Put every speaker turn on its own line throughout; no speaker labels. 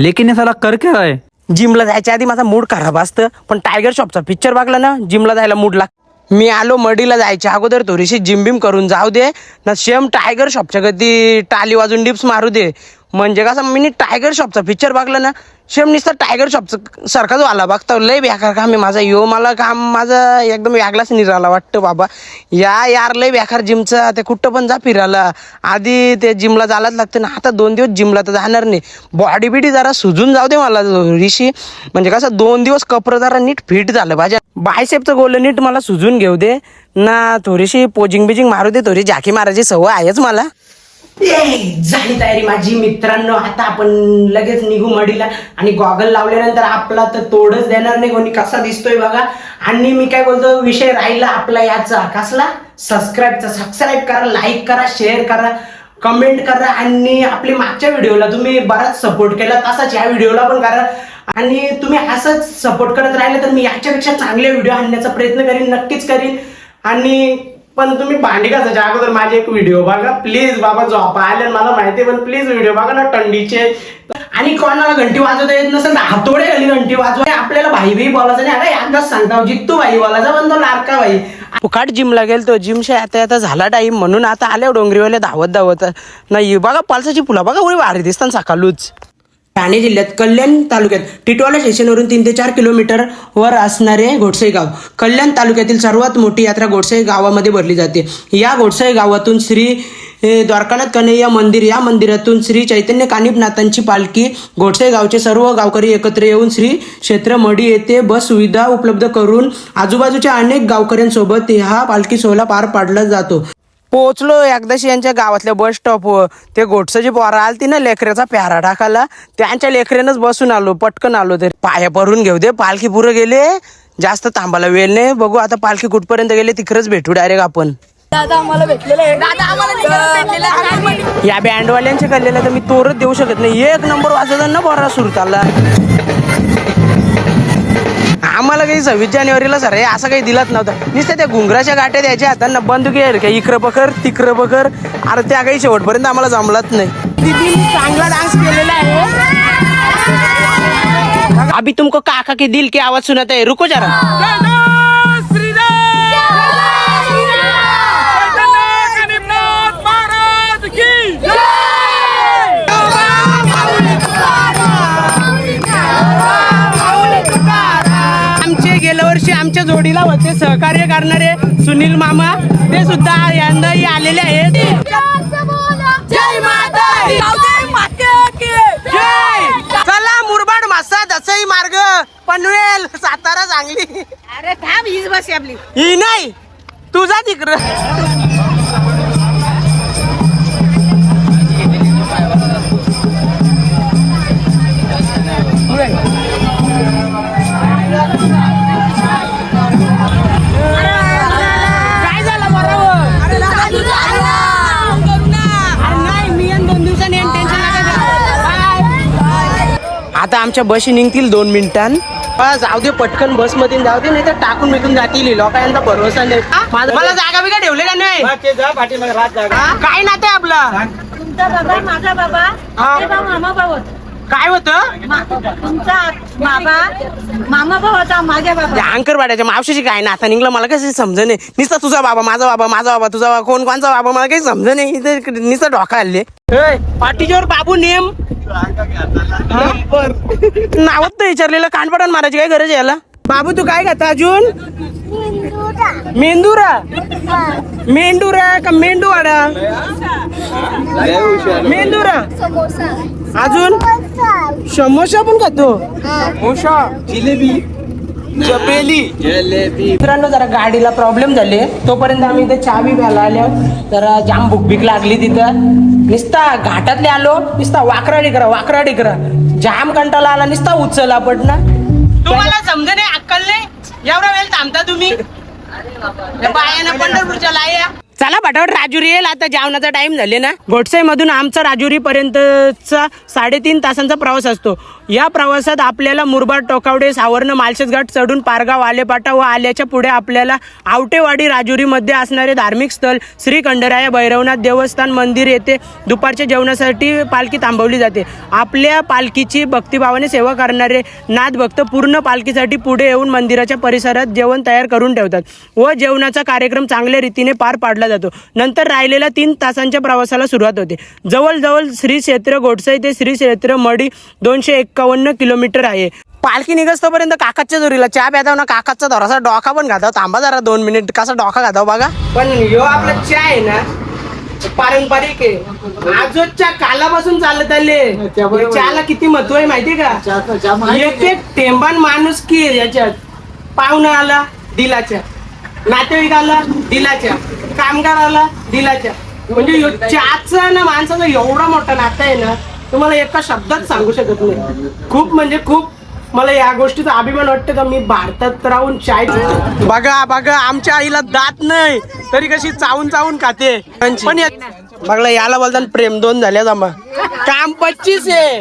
लेकिन हे साला कर क्या
जिमला जायच्या आधी माझा मूड खराब असतं. पण टायगर शॉपचा पिक्चर बघला ना जिमला जायला मूड लाग मी आलो मडीला जायच्या अगोदर थोडीशी जिम बिम करून जाऊ दे. ना सेम टायगर शॉपच्या कधी टाली वाजून डिप्स मारू दे. म्हणजे कसं मी टायगर शॉपचा पिक्चर बघला ना सेम नुसतं टायगर शॉपचं सारखाच आला बघता लय बेकार काम आहे माझा. यो मला काम माझं एकदम वेगळाच निराला वाटतं बाबा. या यार लय बेकार जिमचा ते कुठं पण जा फिरायला. आधी ते जिमला जायलाच लागतं ना. आता दोन दिवस जिमला तर जाणार नाही. बॉडी बिडी जरा सुजून जाऊ दे मला ऋषी. म्हणजे कसं दोन दिवस कपडं जरा नीट फिट झालं माझ्या बायसेपचं गोल नीट मला सुजून घेऊ दे. ना थोडीशी पोजिंग बिजिंग मारू दे. थोडी झाकी मारायची सवय आहेच मला. झाली तयारी माझी. मित्रांनो आता आपण लगेच निघू मडीला आणि गॉगल लावल्यानंतर आपला तर तोडच देणार नाही. कोणी कसा दिसतोय बघा. आणि मी काय बोलतो विषय राहिला आपला याचा. कसला? सबस्क्राईबचा सबस्क्राईब करा लाईक करा शेअर करा कमेंट करा आणि आपले मागच्या व्हिडिओला तुम्ही बराच सपोर्ट केला तसाच या व्हिडिओला पण करा. आणि तुम्ही असंच सपोर्ट करत राहिले तर मी याच्यापेक्षा चांगले व्हिडिओ आणण्याचा प्रयत्न करीन नक्कीच करीन. आणि पण तुम्ही भांडी घासायच्या अगोदर माझे एक व्हिडिओ बघा. प्लीज बाबा झोपा. आले मला माहिती पण प्लीज व्हिडिओ बघा ना थंडीचे. आणि कोणाला घंटी वाजवता येत नसेल तर हातोडे घाली घंटी वाजवा. आपल्याला भाई भाई बोलायचं नाही. अरे एकदाच सांगता जित्तू भाई बोलायचा पण तो लारका भाई. फुकाट जिमला गेल तो जिमशा आता आता झाला टाईम म्हणून आता आल्या डोंगरीवाले धावत धावत नाही बघा पालसाची फुला बघा उडी भारी दिसतात सकाळूच. ठाणे जिल्ह्यात कल्याण तालुक्यात टिटवाला स्टेशनवरून तीन ते चार किलोमीटर वर असणारे घोडसे गाव कल्याण तालुक्यातील सर्वात मोठी यात्रा घोडसे गावामध्ये भरली जाते. या घोडसे गावातून श्री द्वारकानाथ कन्हैया मंदिर या मंदिरातून श्री चैतन्य कानिपनाथांची पालखी घोडसे गावचे सर्व गावकरी एकत्र येऊन श्री क्षेत्र मडी येथे बस सुविधा उपलब्ध करून आजूबाजूच्या अनेक गावकऱ्यांसोबत हा पालखी सोहळा पार पाडला जातो. पोहोचलो एकदाशी यांच्या गावातल्या बस स्टॉपवर ते गोटसाची पोरा आलती ना लेकऱ्याचा प्यारा टाकायला त्यांच्या लेकऱ्यानंच बसून आलो पटकन आलो ते पाया भरून घेऊ दे पालखी पुरं गेले. जास्त थांबायला वेळ नाही. बघू आता पालखी कुठपर्यंत गेले तिकडच भेटू डायरेक्ट आपण.
दादा आम्हाला भेटलेलं आहे. दादा आम्हाला भेटलेलं आहे.
या बँडवाल्यांच्या कल्ल्याला तर मी तोरच देऊ शकत नाही. एक नंबर वाजवतात ना बरा सुरताला. आम्हाला काही सव्वीस जानेवारीला सर हे असं काही दिलंच नव्हतं. नुसतं त्या घुंगराच्या गाठ्या द्यायच्या हातांना बंदुकी आहे का इकडं बकर तिकडं बकर अरे त्या काही शेवटपर्यंत आम्हाला जमलाच नाही. चांगला डान्स केलेला आहे. अभी तुमको काका के दिल की आवाज सुनाता है रुको जरा. आमच्या जोडीला होते सहकार्य करणारे सुनील मामा ते सुद्धा यंदाही आलेले आहेत! चला मुरबाड मासा दसई मार्ग पनवेल सातारा सांगली
अरे थांब हीच बस आपली.
ही नाही तुझा तिकडं. आता आमच्या बशी निघतील दोन मिनिटां. बस जाऊ दे पटकन बसमध्ये जाऊ दे नाही तर टाकून बिकून जातील लोकांचा भरोसा नाही. मला जागा बिगा ठेवले का नाही? काय नाते आपलं?
तुमचा बाबा माझा बाबा.
हा.
मामा भाऊ.
काय होतं?
मा- तुमचा बाबा मामा भाऊ होता माझ्या बाबा.
अंकरवाड्याच्या मावशीची काय नाता निघलं मला कसं समज नाही. नुसतं तुझा बाबा माझा बाबा माझा बाबा तुझा बाबा कोण कोणचा बाबा मला काही समज नाही. नुसतं ढोका हल्ले. पाठीच्यावर बाबू नेम. नावत तर विचारलेलं कानपडण मारायची काय गरज आहे याला? बाबू तू काय खाता अजून? मेंदुरा. मेंदुरा का मेंदूवाडा? मेंदुरा. अजून? समोसा पण खातो. जिलेबी जपेली मित्रांनो जरा गाडीला प्रॉब्लेम झाले. तोपर्यंत आम्ही इथे चावी घ्यायला आलो. जरा जाम भुकभीक लागली तिथं. निस्ता घाटातले आलो निस्ता वाकरा डिकरा वाकरा डिकरा जाम कंटाळा आला निस्ता उचलला पडना तुम्हाला समज नाही अक्कल नाही? एवढा वेळ थांबता तुम्ही? या बायानं पंढरपूरच्या लाया. चला फटाफट राजुरी येईल. आता जेवणाचा टाइम झाले ना. गोडसाई मधून आमचा राजुरी पर्यंतचा साडेतीन तासांचा प्रवास असतो. या प्रवासात आपल्याला मुरबाड टोकावडे सावर्ण मालशेज घाट चढून पारगाव आलेपाटा व आल्याच्या पुढे आपल्याला आवटेवाडी राजुरीमध्ये असणारे धार्मिक स्थळ श्री खंडराया भैरवनाथ देवस्थान मंदिर येथे दुपारच्या जेवणासाठी पालखी थांबवली जाते. आपल्या पालखीची भक्तिभावाने सेवा करणारे नाथ भक्त पूर्ण पालखीसाठी पुढे येऊन मंदिराच्या परिसरात जेवण तयार करून ठेवतात व जेवणाचा कार्यक्रम चांगल्या रीतीने पार पाडला जातो. नंतर राहिलेल्या तीन तासांच्या प्रवासाला सुरुवात होते. जवळजवळ श्री क्षेत्र गोडसाई ते श्री क्षेत्र मडी दोनशे एक्कावन्न किलोमीटर आहे. पालखी निघस्तोपर्यंत काकाच्या जोरीला चहा प्यादाव ना काकाचा थोडासा डोका पण घाताव थांबा जरा दोन मिनिट. कसा डोका घाताव बघा. पण यो आपला चहा आहे ना पारंपरिक आहे. आजोच्या कालापासून चालत आले. चहाला किती महत्त्व आहे माहितीये का? एक एक थेंबान माणूस की याच्यात. पाहुणा आला दिलाच्या. नातेवाईकाला दिलाच्या. कामगार आला दिलाच्या. म्हणजे ह्यो चहाचा ना माणसाचा एवढा मोठा नातं आहे ना तुम्हाला एका शब्दात सांगू शकत नाही. खूप म्हणजे खूप मला या गोष्टीचा अभिमान वाटतं का? मी भारतात राहून चाय बघा बघा आमच्या आईला दात नाही. तरी कशी चावून चावून खाते. पण बघला याला बोलतात प्रेम दोन झाल्या जमा काम पच्चीस आहे.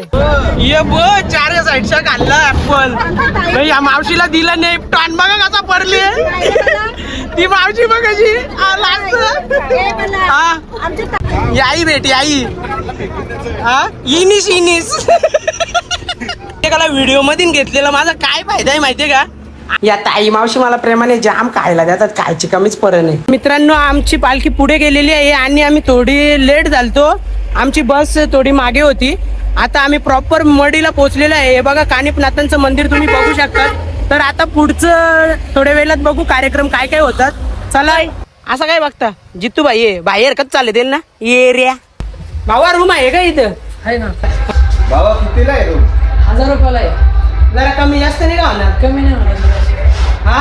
ये बो चार साईडचा खाल्ला ऍपल नाही या मावशीला दिलं नाही. टॉन बघा कसा पडले. ती मावशी बघ कशी. हा. याई बेटी आई हा? इनिस इनिस एकाला व्हिडिओ मधून घेतलेला माझा काय फायदा आहे माहितीये का? या ताई मावशी मला प्रेमाने जाम खायला देतात खायची कमीच पर नाही. मित्रांनो आमची पालखी पुढे गेलेली आहे आणि आम्ही थोडी लेट झालतो. आमची बस थोडी मागे होती. आता आम्ही प्रॉपर मडीला पोहोचलेलो आहे. हे बघा कानिपनाथांचं मंदिर तुम्ही बघू शकता. तर आता पुढचं थोड्या वेळात बघू कार्यक्रम काय काय होतात. चला असं काय बघता? जितू भाई आहे बाहेर कच चालले ना ये रे भावा रूम आहे का इथं?
आहे ना
बाबा कितीला आहे तो
हजार रुपयाला आहे.
जरा कमी जास्त नाही का होणार?
कमी नाही होणार
हा?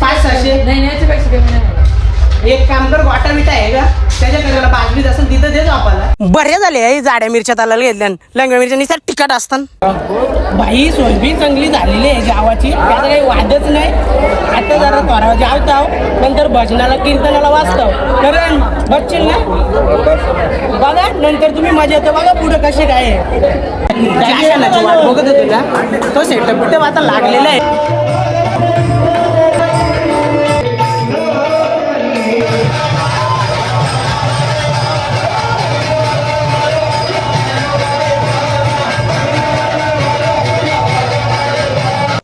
पाच सहाशे?
नाही नाही याच्यापेक्षा कमी नाही होणार.
एक काम कर वाटा बिटा आहे का? त्याच्या घराला बाजरीत असेल तिथं देतो आपल्याला. बऱ्या झाले हे जाड्या मिरच्या तालाला घेतल्या लंगड्या मिरच्या निसार तिखट असतात बाई सोयबीन चांगली झालेली आहे गावाची त्याचं काही वादच नाही. आता जरा थोडा जावताव नंतर भजनाला कीर्तनाला वाचताव. कारण बघशील ना? बघा नंतर तुम्ही मजा येतो. बघा पुढे कसे काय आहे. शासनाची वाट बघत होते का? तो सेटअप बिटअप आता लागलेला आहे.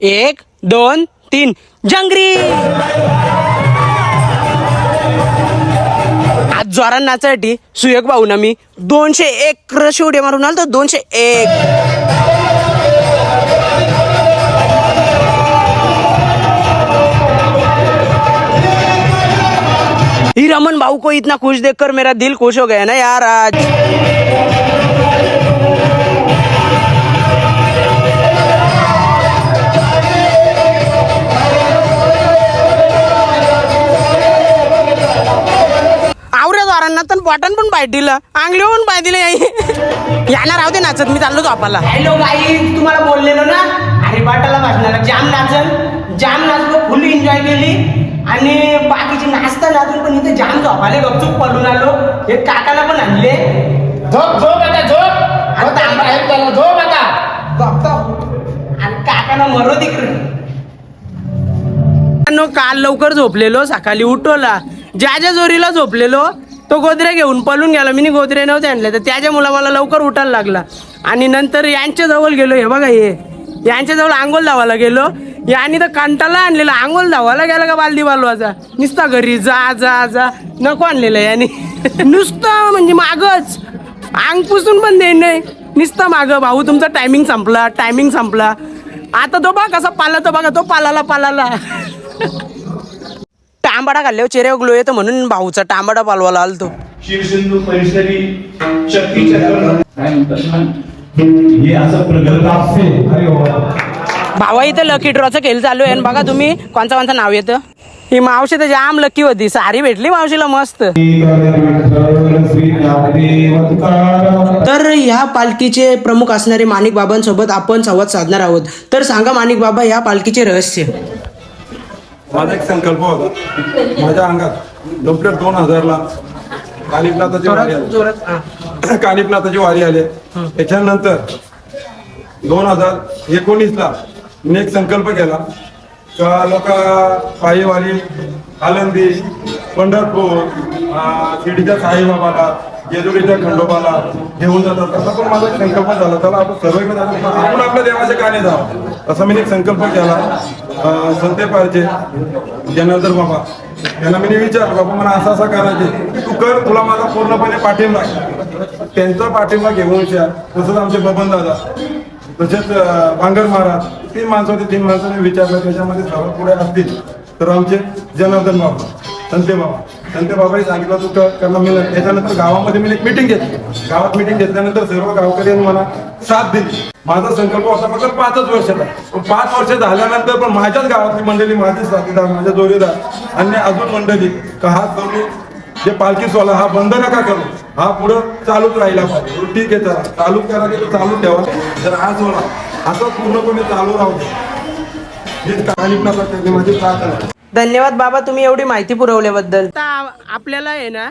एक दोन तीन. जंगरी! आज जोरात नाचासाठी सुयोग भाऊ ना मी दोनशे एक रश उड्या मारून आलो तर दोनशे एक. ही रमन भाऊ को इतना खुश देखकर मेरा दिल खुश हो गया ना यार आज. तर बॉटन पण पाय दिलं. आंगली पण पाय दिले याना राहू दे नाचत मी चाललो झोपाला हॅलो गाई तुम्हाला बोललेलो ना? अरे बाटाला भाषणाला जाम नाचल. जाम नाचलो फुल एन्जॉय केली. आणि बाकीची नाचता नाचून पण इथे जाम झोपाले गपचूप पडून आलो. हे काकाला पण आणले.
झोप झोप आता झोप.
आता
झोप आता.
बघतो. आणि काकाला मरो तिकडे काल लवकर झोपलेलो सकाळी उठवला ज्या ज्या जोरीला झोपलेलो तो गोदरे घेऊन पळून गेला. मी गोदरे नव्हते आणले तर त्याच्या मुला मला लवकर उठायला लागला. आणि नंतर यांच्या जवळ गेलो. हे बघा हे. यांच्या जवळ आंघोळ धावायला गेलो. यांनी तर कंटाला आणलेला. आंघोळ धावायला गेला का बालदी बालवाचा? नुसता घरी जा जा जा. नको आणलेलं याने. नुसतं म्हणजे मागच. अंग पुसून पण देईन नाही. नुसतं माग. भाऊ तुमचा टायमिंग संपला. टायमिंग संपला. आता तो बघा कसा पाला तो बघा. तो पालाला पालाला. टांबाडा खाल्ल्यावर चेहऱ्यावर ग्लो येतो म्हणून भाऊचा टांबाडा पालवाला आलतो.
शिवसिंधू परिसरी म्हणतात हे असं प्रगल्भ असते. अरे
भावा इथं लकी ड्रॉचा खेळ चालू आहे आणि बघा तुम्ही कोणचं कोणचं नाव येतं? ही मावशी तर जाम लकी होती. सारी भेटली मावशीला मस्त. तर ह्या पालखीचे प्रमुख असणारे माणिक बाबांसोबत आपण संवाद साधणार आहोत. तर सांगा माणिक बाबा ह्या पालखीचे रहस्य.
माझा एक संकल्प होता. माझ्या अंगात डॉक्टर दोन हजारला कानिपनाथाची वारी आली. कानिपनाथाची वारी आली. त्याच्यानंतर दोन हजार एकोणीस ला मी एक संकल्प केला. का लोक पायी वारी आलंदी पंढरपूर शिर्डीच्या साईबाबाला जेजुरीच्या खंडोबाला घेऊन जातात. तसं पण माझा संकल्प झाला. चला आपण सर्व आपण आपल्या देवाच्या गाणे जावं. असा मी एक संकल्प केला. संते संतेपारचे जनार्दन बाबा. त्यांना मी विचार बाबा मला असं असं करायचे तू कर तुला माझा पूर्णपणे पाठिंबा त्यांचा पाठिंबा घेऊन विचार. तसंच आमचे बबन दादा तसेच भांगर महाराज तीन माणसं होते तीन माणसांनी विचारलं. त्याच्यामध्ये सर्व पुढे असतील. तर आमचे जनार्दन बाबा संते बाबा. संते बाबाही सांगितलं तू त्यांना मिळत त्याच्यानंतर गावामध्ये मी एक मिटिंग घेतली. गावात मिटिंग घेतल्यानंतर सर्व गावकऱ्यांनी मला साथ दिली. माझा संकल्प होता फक्त पाचच वर्षाचा. पण पाच वर्ष झाल्यानंतर पण माझ्याच गावातली मंडळी माझे साथीदार माझ्या जोडीदार आणि अजून मंडळी का हा तुम्ही जे पालखी सोहळा हा बंद नका करू. हा पुढं चालूच राहिला पाहिजे. हो, ठीक आहे चला. चालूच करा की चालूच ठेवा. तर हा सोहळा असं पूर्णपणे चालू राहू
धन्यवाद बाबा तुम्ही एवढी माहिती पुरवल्याबद्दल. आता आपल्याला आहे ना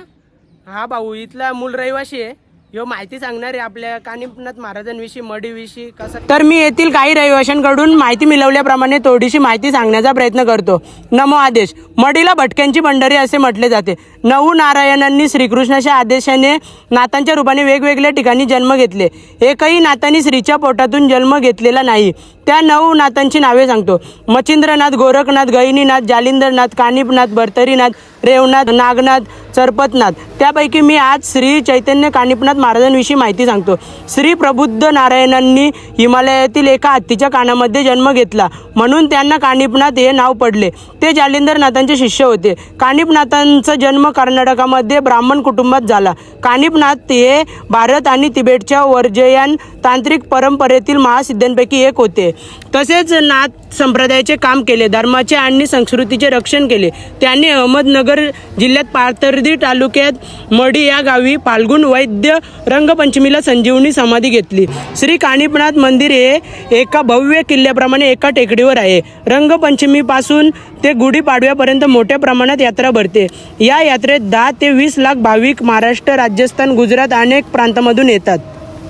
हा भाऊ इथला मूल रहिवाशी आहे. ह्यो माहिती सांगणार आहे आपल्या कानिपनाथ महाराजांविषयी मडीविषयी कसं तर मी येथील काही रहिवाशांकडून माहिती मिळवल्याप्रमाणे थोडीशी माहिती सांगण्याचा प्रयत्न करतो. नमो आदेश. मडीला भटक्यांची पंढरी असे म्हटले जाते. नऊ नारायणांनी श्रीकृष्णाच्या आदेशाने नातांच्या रूपाने वेगवेगळ्या ठिकाणी जन्म घेतले. एकही नातांनी स्त्रीच्या पोटातून जन्म घेतलेला नाही. त्या नऊ नाथांची नावे सांगतो. मच्छिंद्रनाथ गोरखनाथ गहिनीनाथ जालिंदरनाथ कानिपनाथ भरतरीनाथ रेवनाथ नागनाथ सरपतनाथ त्यापैकी मी आज श्री चैतन्य कानिपनाथ महाराजांविषयी माहिती सांगतो. श्री प्रबुद्ध नारायणांनी हिमालयातील एका हत्तीच्या कानामध्ये जन्म घेतला. म्हणून त्यांना कानिपनाथ हे नाव पडले. ते जालिंदरनाथांचे शिष्य होते. कानिपनाथांचा जन्म कर्नाटकामध्ये ब्राह्मण कुटुंबात झाला. कानिपनाथ हे भारत आणि तिबेटच्या वर्जयान तांत्रिक परंपरेतील महासिद्धांपैकी एक होते. तसेच नाथ संप्रदायाचे काम केले धर्माचे आणि संस्कृतीचे रक्षण केले. त्यांनी अहमदनगर जिल्ह्यात पाथर्डी तालुक्यात मडी या गावी फाल्गुन वैद्य रंगपंचमीला संजीवनी समाधी घेतली. श्री कानिपनाथ मंदिर हे एका भव्य किल्ल्याप्रमाणे एका टेकडीवर आहे. रंगपंचमीपासून ते गुढीपाडव्यापर्यंत मोठ्या प्रमाणात यात्रा भरते. या यात्रेत दहा ते वीस लाख भाविक महाराष्ट्र राजस्थान गुजरात अनेक प्रांतामधून येतात.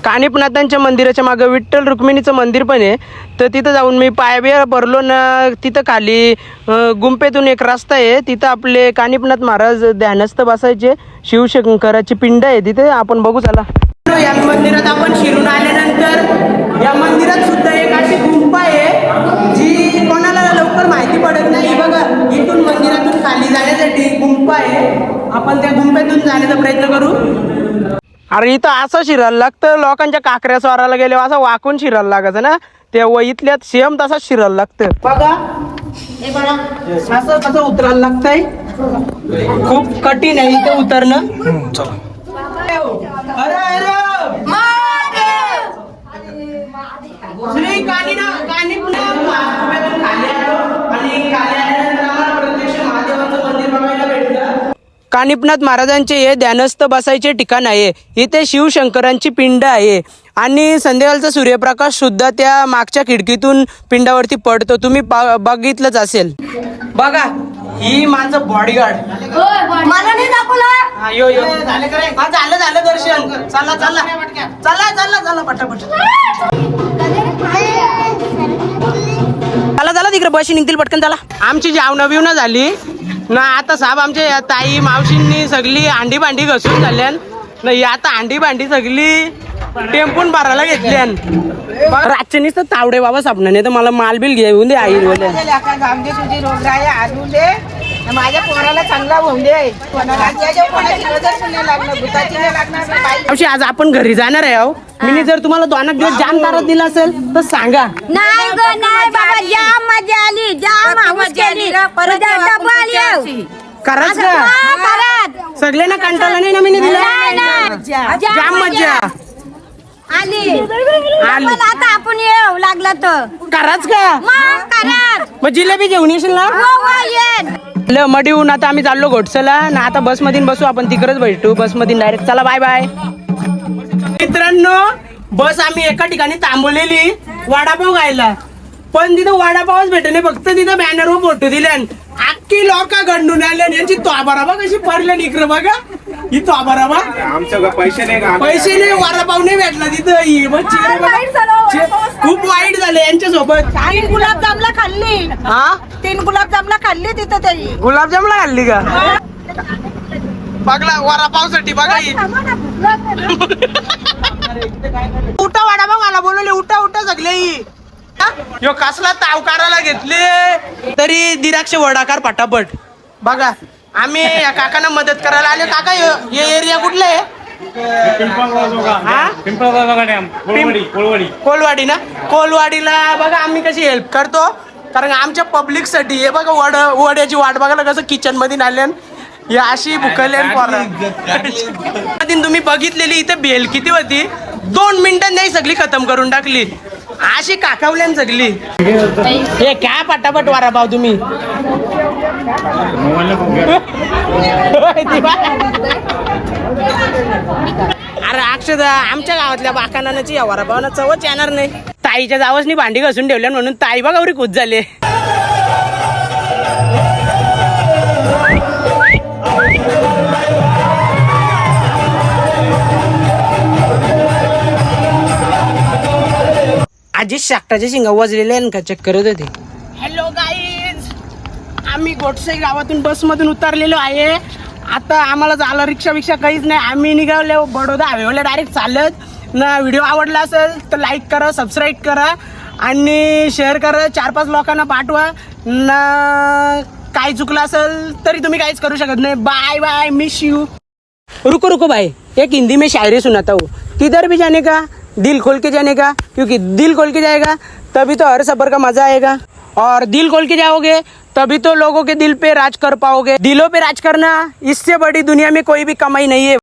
कानिपनाथांच्या मंदिराच्या मागं विठ्ठल रुक्मिणीचं मंदिर पण आहे. तर तिथं जाऊन मी पायबिया भरलो ना तिथं खाली गुंपेतून एक रस्ता आहे. तिथं आपले कानिपनाथ महाराज ध्यानस्थ बसायचे. शिवशंकराची पिंड आहे तिथे. आपण बघू चला. या मंदिरात आपण शिरून अरे इथं असं शिरायला लागतं. लोकांच्या काकऱ्या स्वाराला गेले असं वाकून शिरायला लागायचं ना. ते इथल्यात सेम तसाच शिरायला लागतं. बघा. असं कसं उतरायला लागतंय? खूप कठीण आहे इथं उतरणं. अरे अरे. श्री कानिना कानिपनाथ महाराजांतून आणि खाली आल्यानंतर आम्हाला प्रत्यक्ष महादेवाचं मंदिर बघायला भेटलं कानिपनाथ महाराजांचे हे ध्यानस्थ बसायचे ठिकाण आहे. इथे शिवशंकरांची पिंड आहे. आणि संध्याकाळचा सूर्यप्रकाश सुद्धा त्या मागच्या खिडकीतून पिंडावरती पडतो. तुम्ही बा- बघितलंच असेल. बघा ही माझं बॉडीगार्ड
मला नाही दाखवलं.
यो यो. झालं झालं दर्शन. चला चला. चला चला चला पटापट. चला चला. तिकडे बशी निघतील पटकन चला. आमची जावणं बिवणं झाली. ना आता साहेब आमच्या या ताई मावशींनी सगळी अंडी भांडी घसून झाल्यान नाही आता अंडी भांडी सगळी टेम्पून भरायला घेतल्यान. रातच्या नुसतं तावडे बाबा सापणाने तर मला माल बिल घेऊन दे आई बोले.
आमचे तुझी रोगराई आणून दे. माझ्या पोराला चांगला होऊन दे. नाही नाही नाही
आज आपण घरी जाणार आहे अहो. मी जर तुम्हाला दोन दिवस जाम तारत दिला असेल तर सांगा.
नाही ग नाही बाबा जाम मजा आली जाम हाऊस केली. परत
कराच
असं
का. सगळ्यांना कंटाळा नाही ना मी दिला. जाम मज्जा.
आली. आता आपण येऊ लागला तर.
कराच का?
मग करत
मग जिलेबी घेऊन येशील ना?
हो, हो, येन.
ल मडीहून आता आम्ही चाललो घोटसला. ना आता बस मधून बसू आपण तिकडेच भेटू. बस मधून डायरेक्ट चला बाय बाय मित्रांनो बस आम्ही एका ठिकाणी थांबवलेली. वडापाव खायला. पण तिथं वडापावच भेटले फक्त तिथं बॅनरवर फोटो दिले अख्खी लोक गंडून आले आणि यांची तो बरोबर कशी पडले इकडं बघा. इथं आभार बा
आमच्या पैसे नाही का?
पैसे नाही वडापाव नाही भेटला तिथं. ही बघा.
वाईट झालं,
चे-
वडापावच
खूप वाईट झालं यांच्यासोबत.
तीन गुलाबजामला खाल्ली.
हा?
तीन गुलाबजामला खाल्ली तिथं तरी.
गुलाबजामला घालली का? बघला वडापावसाठी बघा ही. उठा वडापाव मला बोलवले. उठा उठा सगळे ही. यो कसला ताव करायला घेतले? तरी दिराक्ष वडाकार पटापट. बघा आम्ही या काकांना मदत करायला आले. काका हे- हे एरिया कुठला आहे? हा? कोलवाडी ना? कोलवाडीला बघा आम्ही कशी हेल्प करतो. कारण आमच्या पब्लिकसाठी हे बघा वड वड्याची वाट बघायला कसं किचनमध्ये नाले ही अशी भुकले तुम्ही बघितलेली इथे बेल किती होती? दोन मिनिटात नाही सगळी खतम करून टाकली. अशी काकावल्यान जगली. हे काय पटापट वारा भाऊ तुम्ही. अरे अक्षदा आमच्या गावातल्या बाकानाची या भावना चवच येणार नाही. ताईच्या जावसनी भांडी घासून ठेवल्या म्हणून ताई बघा एवढी झाले. आजी शाकटाच्या शिंगा वाजलेल्या आहेत का चेक करत होते हॅलो गाईज आम्ही गोटसे गावातून बसमधून उतरलेलो आहे. आता आम्हाला झालं रिक्षा बिक्षा काहीच नाही. आम्ही निघालो बडोदा हवेला डायरेक्ट चालत. ना व्हिडिओ आवडला असेल तर लाईक करा सबस्क्राईब करा आणि शेअर करा. चार पाच लोकांना पाठवा. ना काय चुकलं असेल तरी तुम्ही काहीच करू शकत नाही. बाय बाय मिस यू रुको रुको भाई एक हिंदी में शायरी सुनाता हूँ. किधर भी जाने का? दिल खोल के जाने का, क्योंकि दिल खोल के जाएगा, तभी तो हर सफ़र का मज़ा आएगा। और दिल खोल के जाओगे, तभी तो लोगों के दिल पे राज कर पाओगे। दिलों पे राज करना, इससे बड़ी दुनिया में कोई भी कमाई नहीं है।